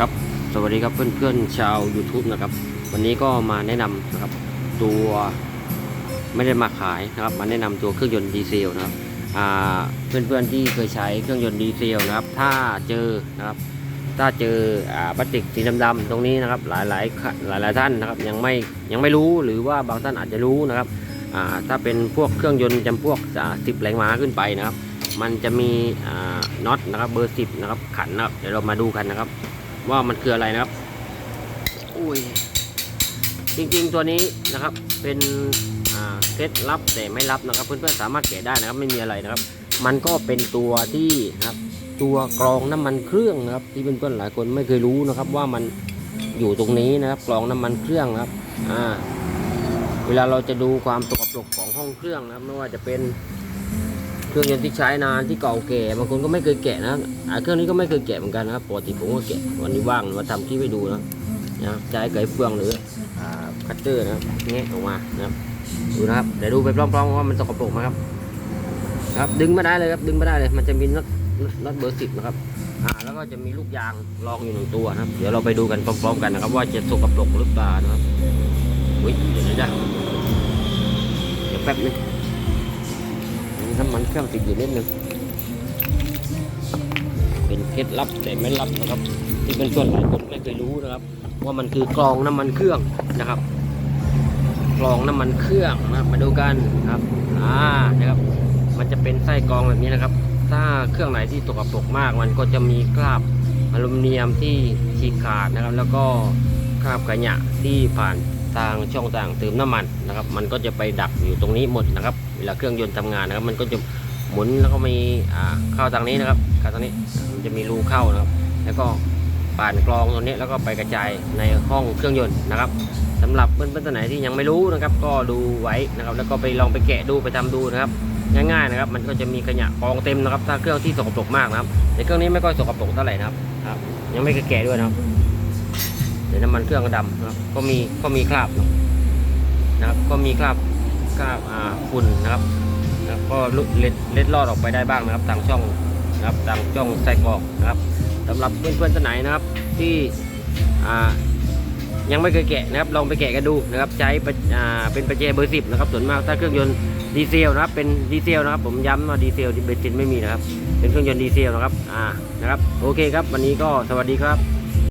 ครับสวัสดีครับเพื่อนๆชาว YouTube นะครับวันนี้ก็มาแนะนำนะครับตัวไม่ได้มาขายนะครับมาแนะนำตัวเครื่องยนต์ดีเซลนะครับอ่าเพื่อนๆที่เคยใช้เครื่องยนต์ดีเซลนะครับถ้าเจอนะครับถ้าเจอพลาสติกสีดำๆตรงนี้นะครับหลายหลายหลายหลายๆท่านนะครับยังไม่ยังไม่รู้หรือว่าบางท่านอาจจะรู้นะครับถ้าเป็นพวกเครื่องยนต์จำพวกสิบแรงม้าขึ้นไปนะครับ มันจะมีน็อตนะครับเบอร์สิบนะครับขันนะครับเดี๋ยวเรามาดูกันนะครับ ว่ามันคืออะไรนะครับ อุ้ย จริงๆตัวนี้นะครับ เป็นเคล็ดลับแต่ไม่ลับนะครับ เพื่อนๆสามารถแกะได้นะครับ ไม่มีอะไรนะครับ มันก็เป็นตัวที่นะครับ ตัวกรองน้ำมันเครื่องนะครับ ที่เพื่อนๆหลายคนไม่เคยรู้นะครับ ว่ามันอยู่ตรงนี้นะครับกรองน้ำมันเครื่องครับอ่าเวลาเราจะดูความสกปรกของห้องเครื่องนะครับ ไม่ว่าจะเป็น เครื่องยนต์ที่ใช้นานที่เก่าแก่บางคนก็ไม่เคยแกะนะอ่าเครื่องนี้ก็ไม่เคยแกะเหมือนกันนะครับปกติผมก็แกะวันนี้ว่างมาทำคลิปให้ดูนะนะใช้ไก่เฟืองหรือคัตเตอร์นะแงะออกมานะครับดูนะครับเดี๋ยวดูไปพร้อมๆว่ามันสกปรกไหมครับครับดึงไม่ได้เลยครับดึงไม่ได้เลยมันจะมีน็อตน็อตเบอร์สิบนะครับอ่าแล้วก็จะมีลูกยางรองอยู่หนึ่งตัวนะครับ เดี๋ยวเราไปดูกันพร้อมๆกันนะครับ ว่าจะสกปรกหรือเปล่านะครับอุ้ยเดี๋ยวนะจ๊ะเดี๋ยวแป๊บนึง น้ำมันเครื่องติดอยู่นิดนึงเป็นเคล็ดลับแต่ไม่ลับนะครับ ที่เป็นส่วนหลายคนไม่เคยรู้นะครับ ว่ามันคือกรองน้ำมันเครื่องนะครับกรองน้ำมันเครื่องนะครับมาดูกันนะครับอ่านะครับ มันจะเป็นไส้กรองแบบนี้นะครับ ถ้าเครื่องไหนที่ตกปรกมาก มันก็จะมีคราบอลูมิเนียมที่ฉีกขาดนะครับ แล้วก็คราบขยะที่ผ่าน ทางช่องต่างเติมน้ำมันนะครับ มันก็จะไปดักอยู่ตรงนี้หมดนะครับ เวลาเครื่องยนต์ทำงานนะครับ มันก็จะหมุนแล้วก็มีอ่าเข้าทางนี้นะครับเข้าทางนี้มันจะมีรูเข้านะครับ แล้วก็ผ่านกรองตัวนี้แล้วก็ไปกระจายในห้องเครื่องยนต์นะครับสำหรับเพื่อนๆท่านไหนที่ยังไม่รู้นะครับ ก็ดูไว้นะครับ แล้วก็ไปลองไปแกะดูไปทำดูนะครับ ง่ายๆนะครับ มันก็จะมีขยะกองเต็มนะครับ ถ้าเครื่องที่สกปรกมากนะครับแต่เครื่องนี้ไม่ค่อยสกปรกเท่าไหร่นะครับ ยังไม่เคยแกะด้วยนะครับ เดี๋ยวน้ำมันเครื่องก็ดำนะครับก็มีก็มีคราบนะครับ ก็มีคราบคราบอ่าฝุ่นนะครับนะครับก็ลุเล็ดเล็ดลอดออกไปได้บ้างนะครับทางช่องนะครับทางช่องไส้กรอกนะครับสำหรับเพื่อนๆท่านไหนนะครับที่อ่ายังไม่เคยแกะนะครับลองไปแกะกันดูนะครับใช้อ่าเป็นประแจเบอร์สิบนะครับส่วนมากถ้าเครื่องยนต์ดีเซลนะครับเป็นดีเซลนะครับผมย้ำว่าดีเซลเบนซินไม่มีนะครับเป็นเครื่องยนต์ดีเซลนะครับอ่านะครับโอเคครับ วันนี้ก็สวัสดีครับ